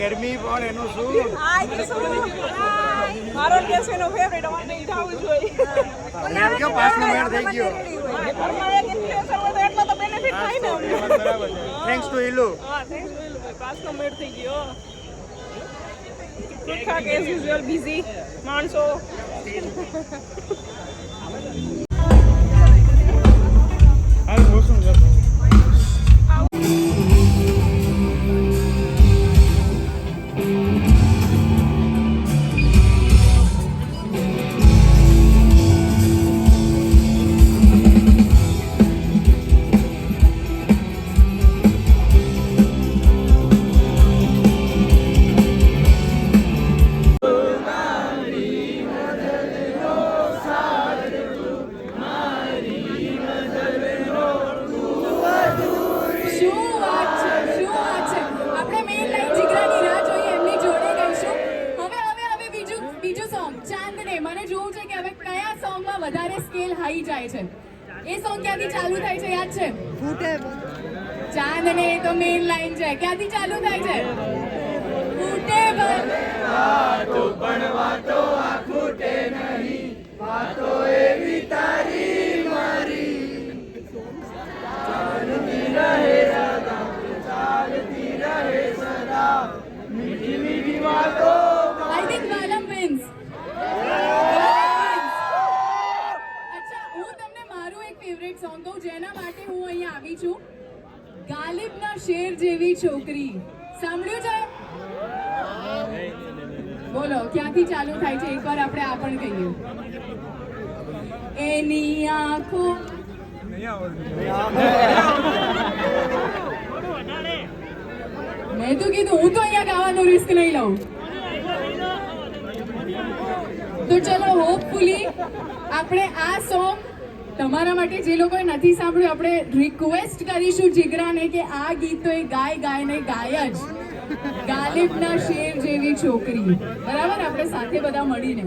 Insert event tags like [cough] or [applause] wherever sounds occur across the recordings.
ગરમી પણ એનું શું? મારો કેસ એનો ફેવરેટ અમારે જાવું જોઈએ. એમ કે પાસનો મેળ થઈ ગયો? એટલો તો benefit થાય ને થેન્ક્સ ટુ ઇલુ હા થેન્ક્સ પાસનો મેળ થઈ ગયો. મને જોવું છે કે હવે કયા સોંગમાં વધારે સ્કેલ હાઈ જાય છે? એ સોંગ ક્યાંથી ચાલુ થાય છે? યાદ છે? ચાંદને તો મેઇન લાઈન છે. ક્યાંથી ચાલુ થાય છે? ફૂટે બન I એક સોંગ કહું જેના માટે હું અહીંયા આવી છું. ગાલિબના શેર જેવી છોકરી. સાંભળ્યું છે? બોલો, ક્યાંથી ચાલુ થાય છે? એકવાર આપણે આ પણ કહીએ. એની આંખો મેં તો કીધું, હું તો અહીંયા ગાવાનું રિસ્ક નહીં લઉં. તો ચલો હોપફુલી આપણે આ સોંગ તમારા માટે જે લોકોએ નથી સાંભળ્યું, આપણે રિક્વેસ્ટ કરીશું જીગરાને કે આ ગીત તો એ ગાય ગાય ને ગાય જ. ગાલિબના શેર જેવી છોકરી. બરાબર? આપણે સાથે બધા મળીને.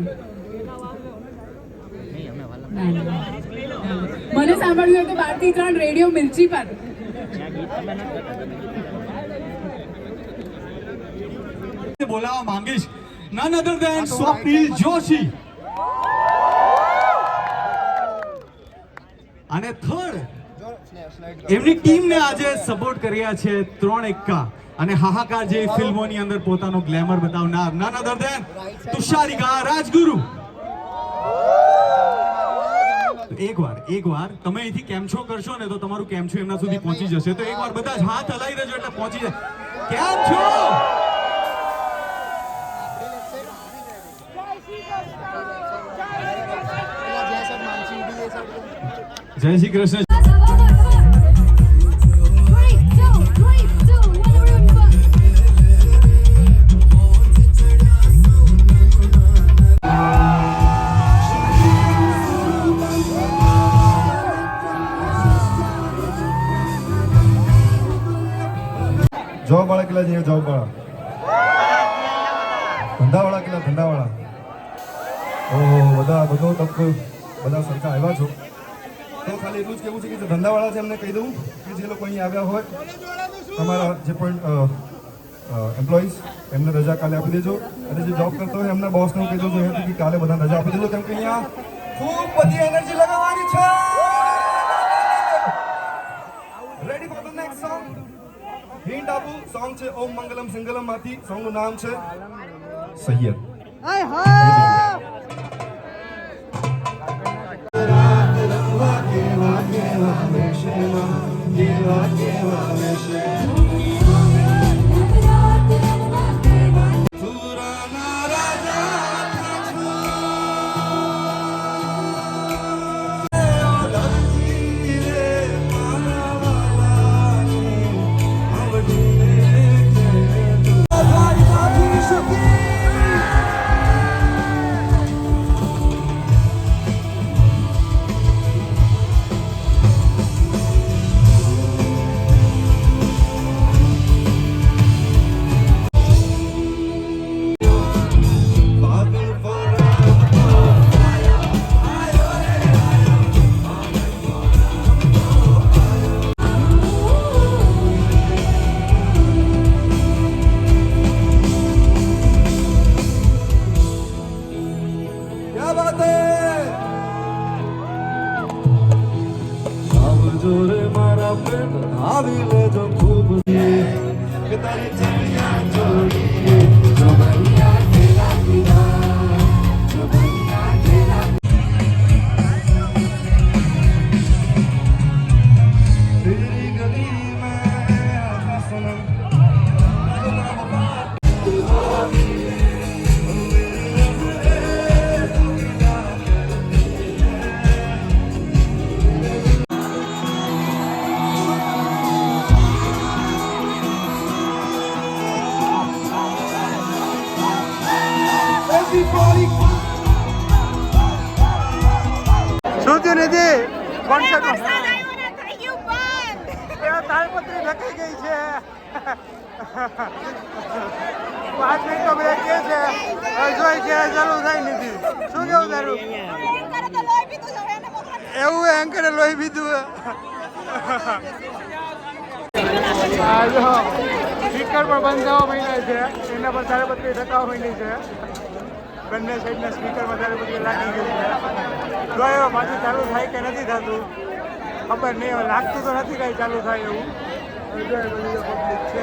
મને સાંભળ્યું હતું બારથી ત્રણ રેડિયો મિર્ચી પર. બોલાવવા માંગીશ. none other than Swapnil Joshi. અને થર્ડ એમની ટીમને આજે સપોર્ટ કર્યા છે ત્રણ એક્કા અને હાહાકાર જે ફિલ્મોની અંદર પોતાનો ગ્લેમર બતાવનાર નાના other તુષારિકા રાજગુરુ. એકવાર એકવાર તમે અહીંથી કેમ છો કરશો ને તો તમારું કેમ છો એમના સુધી પહોંચી જશે. તો એકવાર બધા જ હાથ હલાવી દેજો એટલે પહોંચી જાય. કેમ છો? જય શ્રી કૃષ્ણ. જોબ વાળા કેટલા છે? જોબ વાળા ધંધા વાળા બધા બધો તબકો બધા સરખા આવ્યા છો. તો ખાલી એટલું જ કેવું છે કે જે ધંધાવાળા છે, એમને કહી દઉં કે જે લોકો અહીં આવ્યા હોય, તમારા જે પણ એમ્પ્લોઈઝ એમને રજા કાલે આપી દેજો. અને જે જોબ કરતા હોય, એમના બોસને કહી દઉં છું કે કાલે બધા રજા આપી દેજો, કેમ કે અહીંયા ખૂબ બધી એનર્જી લગાવવાની છે. Ready for the next song hint આપું સોંગ છે ઓમ મંગલમ સિંગલમમાંથી સોંગનું નામ છે સૈયદ આવજો nie ma, nie. કે શું થયું નિધિ ગયું તાલપત્રી લખાઈ ગઈ છે. પાંચ મિનિટનો બ્રેક કે છે. જોઈ છે ચાલુ થાય નિધિ શું કેવું તારું? છે. એવું એન્કરે લોહી પીધું સ્પીકર પણ બંધ થવા માંડ્યા છે. એના પર તારેપત્રી ઠકાવા માંડી છે. બંને સાઈડના સ્પીકરમાં બધું લાગી ગયું છે. જો પાછું ચાલુ થાય કે નથી થતું? ખબર નહીં હવે લાગતું તો નથી કાંઈ ચાલુ થાય એવું. જો પબ્લિક છે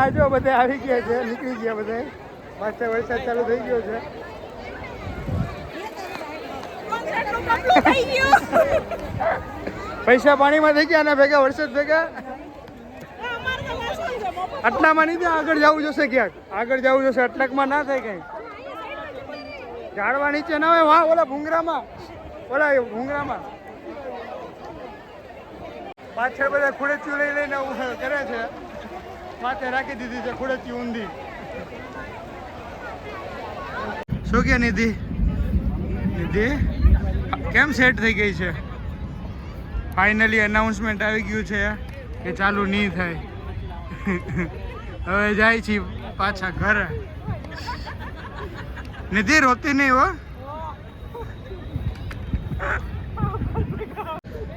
આ જો બધા આવી ગયા છે નીકળી ગયા બધા. પાછળ વરસાદ ચાલુ થઈ ગયો છે. પૈસા પાણીમાં થઈ ગયા અને ભેગા વરસાદ ભેગા અમારે તો મસ્ત છે મફત. આટલામાં નહીં આગળ જવું જોશે ક્યાંક. આગળ જવું જોશે અટલાકમાં ના થાય કઈ. ઝાડવા નીચે ના હોય, વાહ, ઓલા ભૂંગરામાં. ઓલા ભૂંગરામાં. પાછળ બધા ખુડેચી લઈ લઈને કરે છે. માથે રાખી દીધી છે ખુડેચી ઊંધી. શું કે નિધિ? નિધિ, કેમ સેટ થઈ ગઈ છે? ફાઇનલી અનાઉન્સમેન્ટ આવી ગયું છે કે ચાલુ નહીં થાય. [laughs] હવે જાય છે પાછા ઘરે. નિધિ રોતી નહીં હો.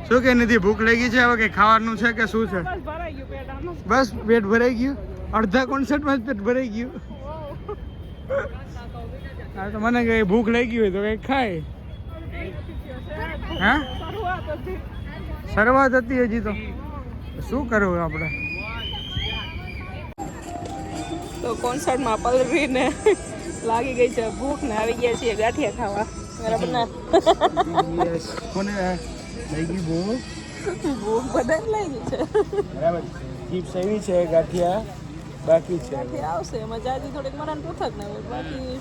શું કે નિધિ, ભૂખ લાગી છે હવે કે ખાવાનું છે કે શું છે? બસ પેટ ભરાઈ ગયું. અડધા કોન્સર્ટમાં જ પેટ ભરાઈ ગયું. હા તો મને કઈ ભૂખ લાગી હોય તો કઈ ખાય. હા? શરૂઆત હતી હજી તો. શું કરવું આપણે? તો કોન્સર્ટમાં પલરીને લાગી ગઈ છે ભૂખ ને આવી ગયા છીએ ગાંઠિયા ખાવા. બરાબર ને કોને? લઈ ગઈ બહુ. ભૂખ બધાને લાગી છે. બરાબર. એવી છે ગાંઠિયા બાકી છે. આવશે. એમાં જાજી થોડીક મરાન પૃથક ને બાકી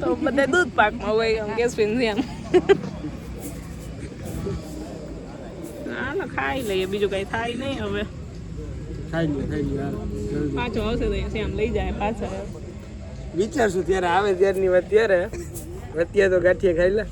તો [laughs] બધા દૂધ પાકમાં હોય આમ ગેસ જેમ. [laughs] ના ખાઈ લઈએ. બીજું કઈ થાય નહીં હવે. ખાઈ ગયું થાય ગયું. પાછો આવશે તો એમ લઈ જાય પાછા વિચારશું ત્યારે આવે ત્યારની વાત ત્યારે અત્યારે તો ગાંઠિયા ખાઈ લે